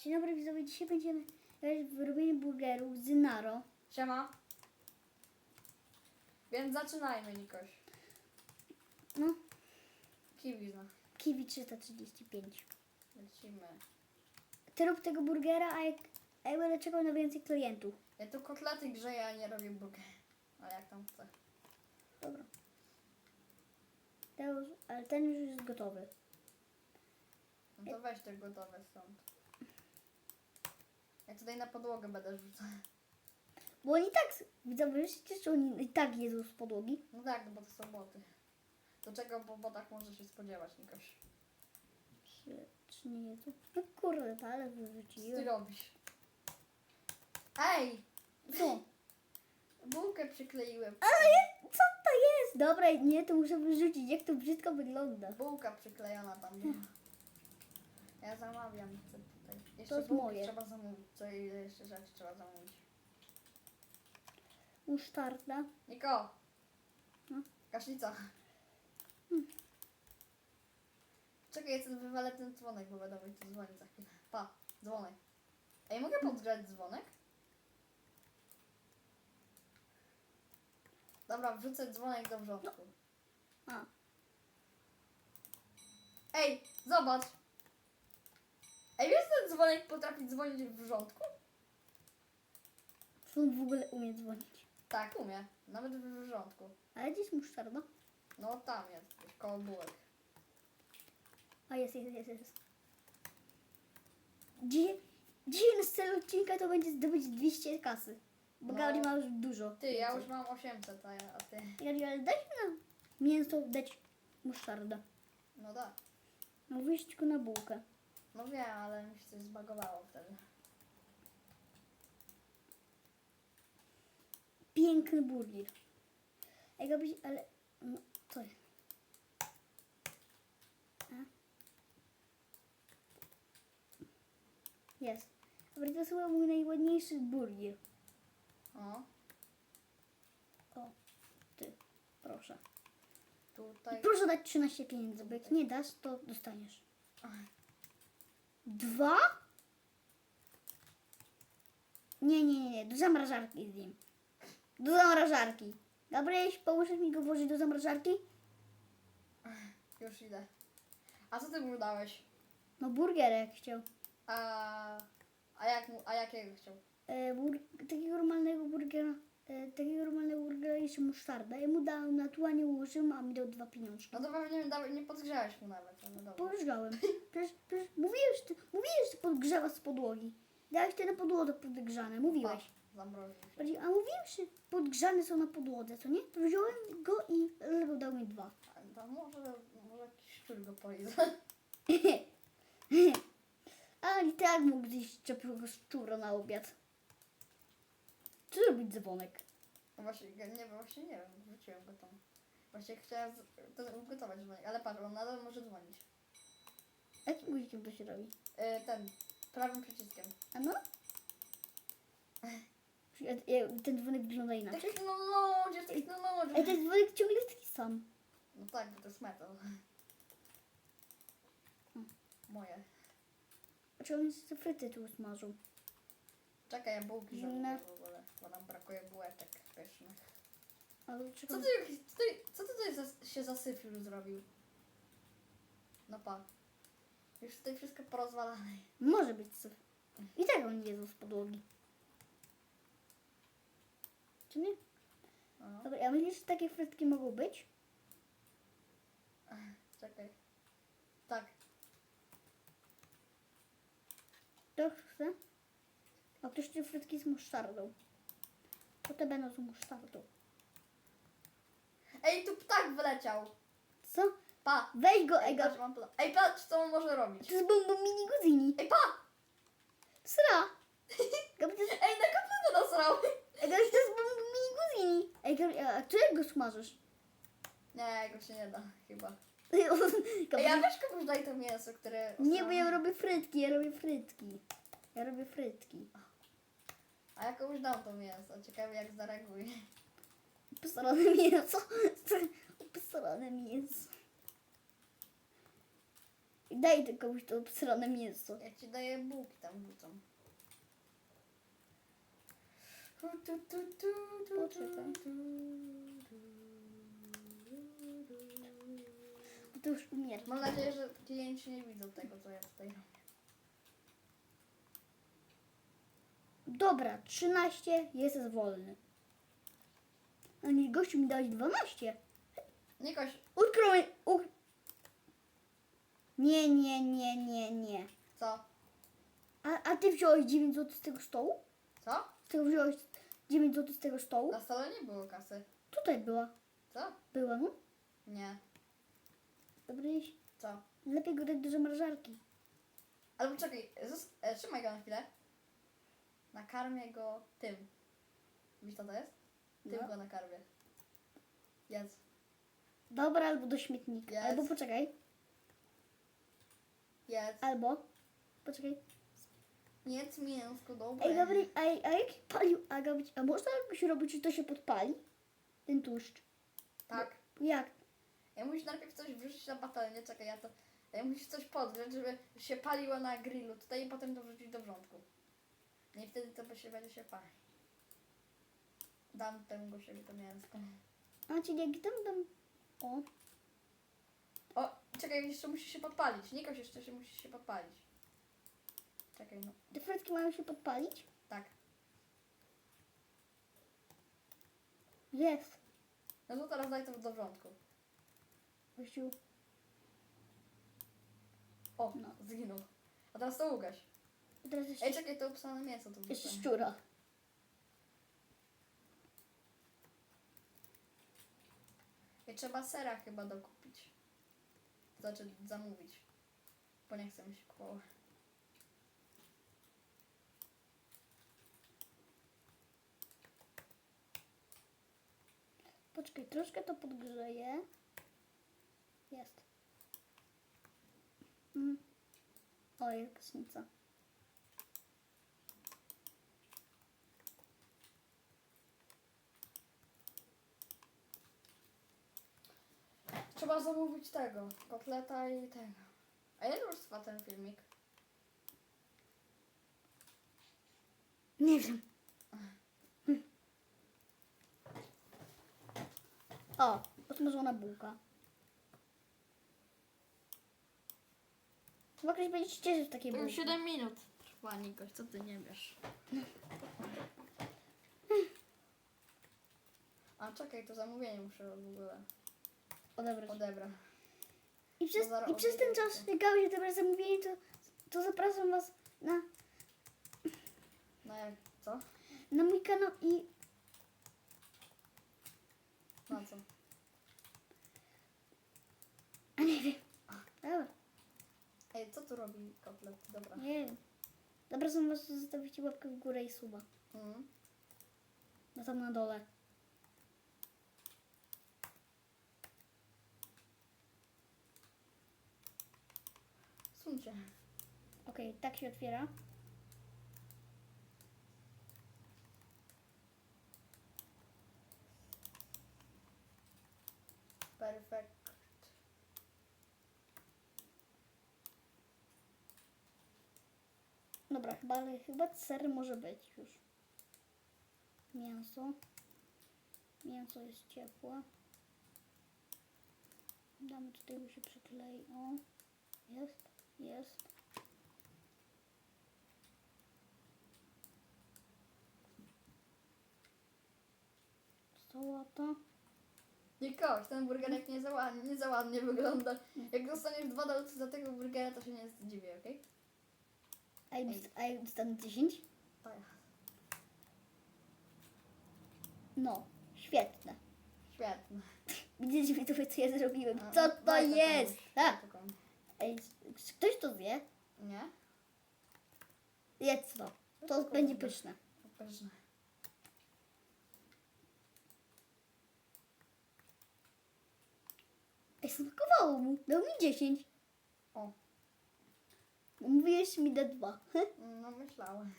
Dzień dobry widzowie, dzisiaj będziemy w robienie burgerów z Naro. Siema. Więc zaczynajmy, Nikoś. No, Kiwi zna. Kiwi 335. Lecimy. Ty rób tego burgera, a jak a ja będę czekał na więcej klientów. Ja tu kotlety grzeję, a nie robię burger. Ale jak tam chcę. Dobra. Ale ten już jest gotowy. No to weź te gotowe stąd. Ja tutaj na podłogę będę rzucał. Bo oni tak, widzowie, myślicie, że oni i tak jedzą z podłogi? No tak, no bo to są boty. Do czego po botach może się spodziewać, Nikoś? Czy, czy nie jedzą? No kurde, ale Co ty wyrzuciłem. robisz? Ej! Co? Bułkę przykleiłem. Ale je- co to jest? Dobra, nie, to muszę wyrzucić, jak to brzydko wygląda. Bułka przyklejona tam była. Ja zamawiam chcę Jeszcze jest bułki moje. trzeba zamówić. Co ile jeszcze rzeczy trzeba zamówić? Musztarda. Niko! No. Kasznica. Czekaj, ja sobie wywalę ten dzwonek, bo będę mi tu dzwonić za chwilę. Pa, dzwonek. Ej, mogę podgrzać dzwonek? Dobra, wrzucę dzwonek do wrzątku. A, Ej, zobacz! Dzwonek potrafi dzwonić w wrzątku? czy on w ogóle umie dzwonić? Tak, umie. Nawet w wrzątku. Ale gdzieś musztarda? No tam jest, gdzieś koło bułek. A jest, jest, jest, jest. Dzisiaj, dzisiaj odcinka to będzie zdobyć 200 kasy. Bo No. Gaudi ma już dużo. Ty, ja już mam 800, a, ja, a ty... Gaudi, ale daj mi na mięso dać musztarda. No tak. No wyjść tylko na bułkę. No wiem, ale mi się coś zbagowało wtedy. Piękny burger. Ej, Gabi, ale... No, co jest? Jest. Dobra, to chyba mój najładniejszy burger. O, O, ty, proszę. tutaj... Proszę dać 13 pieniędzy, bo jak nie dasz, to dostaniesz. Ach, Dwa? Nie, nie, nie, nie, do zamrażarki z nim. Do zamrażarki. Gabriel, pomożesz mi go włożyć do zamrażarki? Już idę. A co ty mu dałeś? No burgerek chciał. A, a, jak mu, a jakiego chciał? E, bur, takiego normalnego burgera, takiego normalnego burgera jeszcze musztarda. Ja mu dałem na tu, a nie ułożyłem, a mi dał dwa pieniążki. No to pewnie nie podgrzałeś mu nawet, ale dobra. Podgrzałem. Przecież, przecież mówiłeś, że ty, mówiłeś, że podgrzewa z podłogi. Dałeś te na podłodze podgrzane, mówiłeś. Pa, zamroził się. Bardziej, A mówiłem, że podgrzane są na podłodze, co nie? To wziąłem go i Lego dał mi dwa. A, to może, może jakiś szczur go polizał. A i tak mógł zjeść ciepłego szczura na obiad. Co robić dzwonek? No właśnie, nie wiem, właśnie nie wiem, wrzuciłem go tam. Właśnie chciałem z- to ugotować dzwonek, ale patrz, on nadal może dzwonić. Jakim guzikiem to się robi? Yy, ten, prawym przyciskiem. A no? Ja- ja- Ten dzwonek wygląda inaczej. Technologia, technologia. Ej, ten dzwonek ciągle jest taki sam. No tak, bo to jest metal. Moje. Znaczy on jest tu smażył. Czekaj, ja bułki zamówię w ogóle, bo nam brakuje bułeczek pysznych. Ale Co czekaj. ty, co ty, co ty tutaj zas, się zasyfił zrobił? No pa. Już tutaj wszystko porozwalane. Może być syf. I tak oni jedzą z podłogi. Czy nie? No. Dobra, a myślisz, że takie frytki mogą być? Czekaj. Tak. To chce? A ktoś te frytki z musztardą. To te będą z musztardą. Ej, tu ptak wyleciał. Co? Pa. Weź go, Ej, Ega. patrz, mam. Ej, patrz, co on może robić. To jest bomba mini guzini. Ej, pa! Sra! Gabi, to jest, Ej, na kapelę nasrał. Ej, Gabi, to jest bomba mini guzini. Ej, Gabi, a czy jak go smażysz? Nie, go się nie da, chyba. Ej, a weź komuś daj to mięso, które... nie, bo ja robię frytki, ja robię frytki. Ja robię frytki. A ja komuś dam to mięso. Ciekawe jak zareaguje. Posrane mięso. Posrane mięso. Daj tylko komuś to obsrane mięso. Ja ci daję bułki tam wrzucam. Poczekaj. Bo to już umiera. Mam nadzieję, że klienci nie widzą tego, co ja tutaj robię. Dobra, 13 jest wolny. A nie, gościu mi dałeś 12. Nikoś, Ukrój, uk... Nie, nie, nie, nie, nie. co? A, a ty wziąłeś 9 zł z tego stołu? Co? Tego wziąłeś 9 zł z tego stołu? Na stole nie było kasy. Tutaj była. Co? Była, no. Nie. Jeść. Co? Lepiej go dać do zamrażarki. Ale poczekaj, zos- e, trzymaj go na chwilę. Nakarmię go tym. Wiesz co to jest? Tym No. go nakarmię. Jedz. Dobra, albo do śmietnika. Jest. Albo poczekaj. Jedz. Albo. Poczekaj. Jedz mięsko, dobre. Ej, dobry, a, a jak palił Aga być? A można jakoś robić, czy to się podpali? Ten tłuszcz. Tak. Jak? Ja musisz najpierw coś wrzucić na patelnię, czekaj, ja to... Ja musisz coś podgrzać, żeby się paliło na grillu tutaj i potem to wrzucić do wrzątku. No i wtedy to by się będzie się. Dam temu gościowi to mięsko. A, czyli jak tam, tam... O, O, czekaj, jeszcze musi się podpalić. Nikoś jeszcze się musi się podpalić. Czekaj, no. te frytki mają się podpalić? Tak. Jest. No to teraz daj to do wrzątku. Gościu. O, No. zginął. A teraz to ugaś. Teraz jeszcze, Ej, czekaj, to obsane mięso tu jeszcze wrzucę. szczura. I trzeba sera chyba dokupić. Znaczy zamówić. Bo nie chcę mi się kupować. Poczekaj, troszkę to podgrzeję. Jest. Mm. O, jest kosnica. Trzeba zamówić tego. Kotleta i tego. A ile już trwa ten filmik? Nie wiem. O, osmażona bułka. Chyba ktoś będzie się cieszyć z takiej Już bułki. 7 minut trwa Nikoś, co ty nie wiesz? A czekaj, to zamówienie muszę w ogóle Odebrać. odebrać. I przez, I przez ten czas, jak Gabi odebrać zamówienie, to, to zapraszam was na, No jak, co? na mój kanał i Na co? A nie wiem. Dobra, Ej, co tu robi kotlet? Dobra. nie wiem. Zapraszam was, zostawicie łapkę w górę i suba. Mhm. No tam na dole. Suncie. Okej, tak się otwiera. Perfekt. Dobra, chyba, ale chyba ser może być już. Mięso. Mięso jest ciepłe. Damy tutaj, bo się przyklei. O, jest, jest. Sałata. Nikoś, ten burgerek nie za, ładnie, nie za ładnie wygląda. Jak dostaniesz dwa dolce za tego burgera, to się nie zdziwię, okej? A jak, a jak dostanę 10? Tak. No, świetne. Świetne. Widzicie widzowie, co ja zrobiłem? Co to daj jest? A, to ej, czy ktoś to zje? Nie? Jedz to. To będzie pyszne. Pyszne. Ej, smakowało mu. Dał mi 10. O, Mówiłeś mi da 2. no myślałem.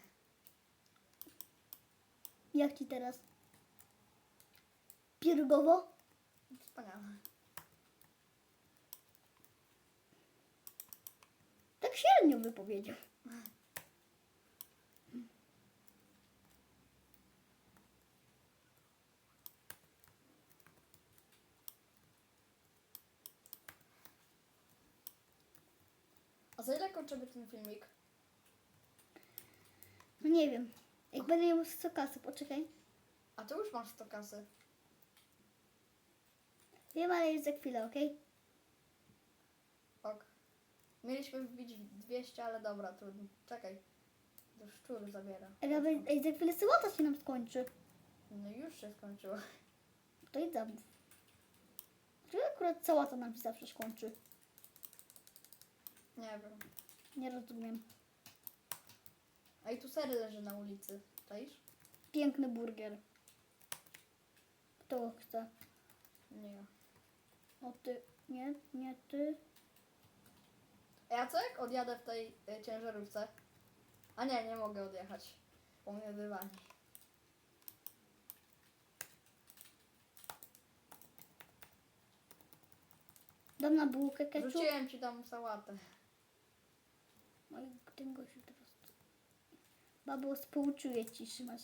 Jak ci teraz? Pierogowo? Wspaniale. Tak średnio wypowiedział. A za ile kończymy ten filmik? No nie wiem. Jak będę miał 100 kasy, poczekaj. A ty już masz 100 kasy. Wiem, ale jest za chwilę, okej? Ok. Mieliśmy wbić 200, ale dobra, trudno. Czekaj. To szczur zabiera. Ej, ej, za chwilę sałata się nam skończy. No już się skończyło. To idź za. Dlaczego akurat sałata nam się zawsze skończy? Nie wiem. Nie rozumiem. A i tu sery leży na ulicy. Czaisz? Piękny burger. Kto go chce? Nie ja. O ty. Nie, nie ty. A ja co jak odjadę w tej y, ciężarówce? A nie, nie mogę odjechać. Bo mnie wywali. Dam na bułkę ketchup. Rzuciłem ci tam sałatę. No i ten gościu teraz. Babo, współczuję ci, masz.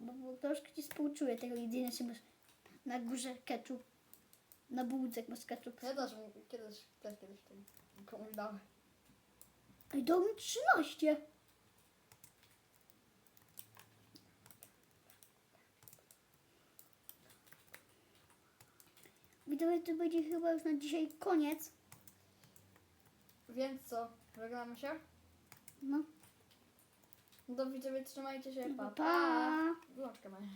Babo, troszkę ci współczuję tego jedzenia, masz na górze ketchup. Na bułce masz ketchup. Ja też kiedyś, też kiedyś to dałem. Ej, dał mi 13. Widzowie, to będzie chyba już na dzisiaj koniec. Więc co? Żegnamy się? No, No to widzowie, trzymajcie się. Pa, pa! pa. Mają.